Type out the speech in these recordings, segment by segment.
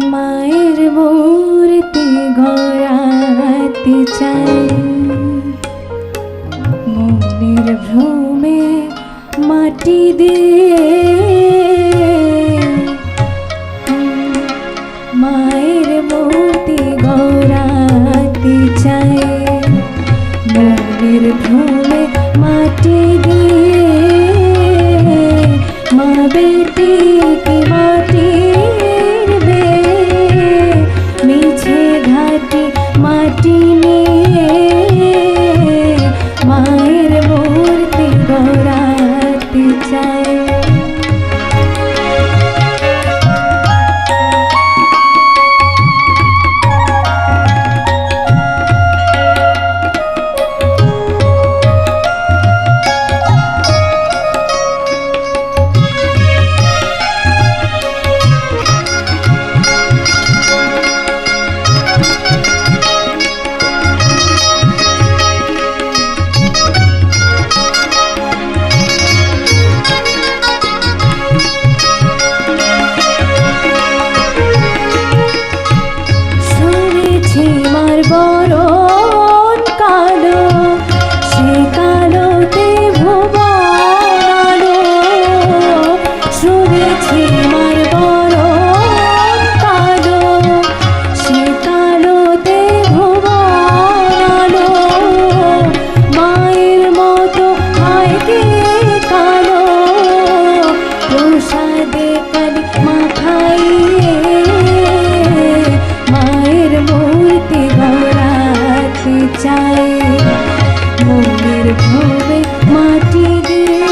মায়ের মূর্তি ঘোরাতে চাই। মনের ভ্রমে মাটি দিয়ে ঘাটি মাটি নিয়ে ঘরে মাটি দিয়ে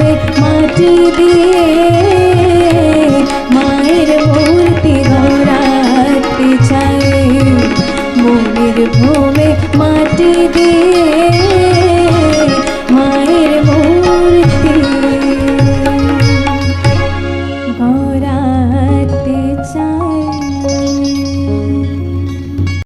মাটি দিয়ে মায়ের মূর্তি ধরাতে চাই মনের ভূমে মাটি দিয়ে